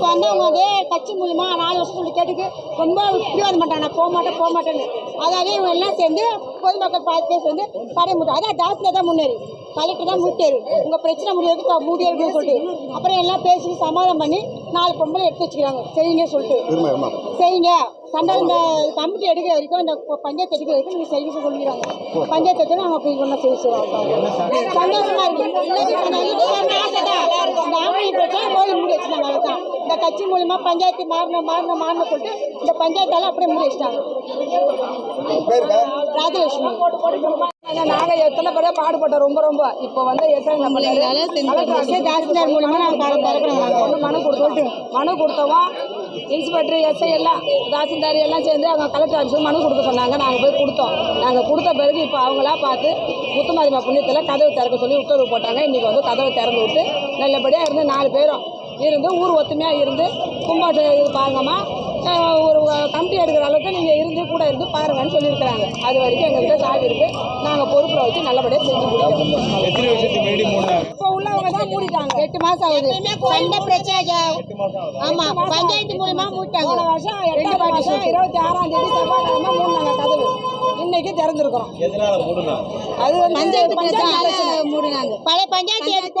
இப்போ வந்து அவங்க அதே கட்சி மூலியமா நாலு சொல்லி கேட்டுக்கு ரொம்ப பிடிவாத மாட்டாங்க. நான் போக மாட்டேன் போக மாட்டேன்னு. அதாலே இவங்க எல்லாம் சேர்ந்து பொதுமக்கள் பாதி பேர் சேர்ந்து படைய முட்டோம் அதான் டாஸ்ல தான் முன்னேறி. கலெக்டர் தான் மூட்டாரு உங்க பிரச்சனை முடியாது மூடி இருக்குன்னு சொல்லிட்டு. அப்புறம் எல்லாம் பேசி சமாதானம் பண்ணி நாலு பொம்பளை எடுத்து வச்சுக்கிறாங்க. செய்யுங்க சொல்லிட்டு. செய்யுங்க. சண்டை இந்த கமிட்டி எடுக்கிற வரைக்கும் இந்த பஞ்சாயத்து எடுக்கிற வரைக்கும் நீங்க செய்ய சொல்லிக்கிறாங்க. பஞ்சாயத்து எடுத்து நாங்க போய் ஒன்றா செய்ய சொல்லுவோம் சந்தோஷமா இருக்கு இந்த ஆம்பளை பிரச்சனை மூலியமா பஞ்சாயத்து மாறணும் மாறணும் மாறணும் சொல்லிட்டு இந்த பஞ்சாயத்தால அப்படியே மூடி வச்சுட்டாங்க. பேருக்கா ராஜலட்சுமி. நாங்க எத்தனை பேரே பாடுபட்டோம் ரொம்ப ரொம்ப. இப்போ வந்து எத்தனை நம்ம தாசில்தார் மூலியமா நாங்க பாடம் திறக்கிறோம் மனு கொடுத்தோம் மனு கொடுத்தோம் இன்ஸ்பெக்டர் எஸ்ஐ எல்லாம் தாசில்தார் எல்லாம் சேர்ந்து அவங்க கலெக்டர் ஆஃபீஸுக்கு மனு கொடுக்க சொன்னாங்க. நாங்கள் போய் கொடுத்தோம். நாங்கள் கொடுத்த பிறகு இப்போ அவங்களா பார்த்து முத்துமாரிமா புண்ணியத்தில் கதவு திறக்க சொல்லி உத்தரவு போட்டாங்க. இன்றைக்கி வந்து கதவை திறந்து விட்டு நல்லபடியாக இருந்து நாலு பேரும் இருந்து ஊர் ஒத்துமையாக இருந்து கும்பாட்டம் இது பாருங்கம்மா. ஒரு கமிட்டி எடுக்கிற அளவுக்கு நீங்கள் இருந்து கூட இருந்து பாருங்கன்னு சொல்லியிருக்கிறாங்க. அது வரைக்கும் எங்ககிட்ட சாவி இருக்குது நாங்கள் பொறுப்பில் வச்சு நல்லபடியாக செஞ்சு மூணாங்க இப்போ உள்ளவங்க தான் மூடிட்டாங்க. எட்டு மாசம் ஆகுது. சண்டை பிரச்சனை ஜா- ஆமா பஞ்சாயத்து மூலியமா மூட்டாங்க போன வருஷம் எட்டாம் மாதம் இருபத்தி ஆறாம் தேதி செவ்வாய்க்கிழமை மூணாங்க கதவு. இன்னைக்கு திறந்துருக்குறோம். அது வந்து பஞ்சாயத்து மூடினாங்க பழைய பஞ்சாயத்து எடுத்து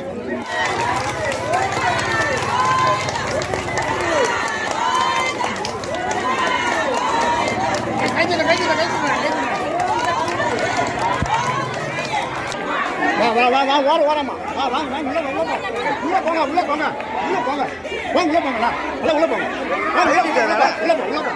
வா வா வா ஓர ஓரமா வா வாங்க வாங்க உள்ள உள்ள போங்க உள்ள போங்க உள்ள போங்க உள்ள போங்க வாங்க உள்ள போங்களா உள்ள உள்ள போங்க வாங்க உள்ள போங்க உள்ள போங்க உள்ள போங்க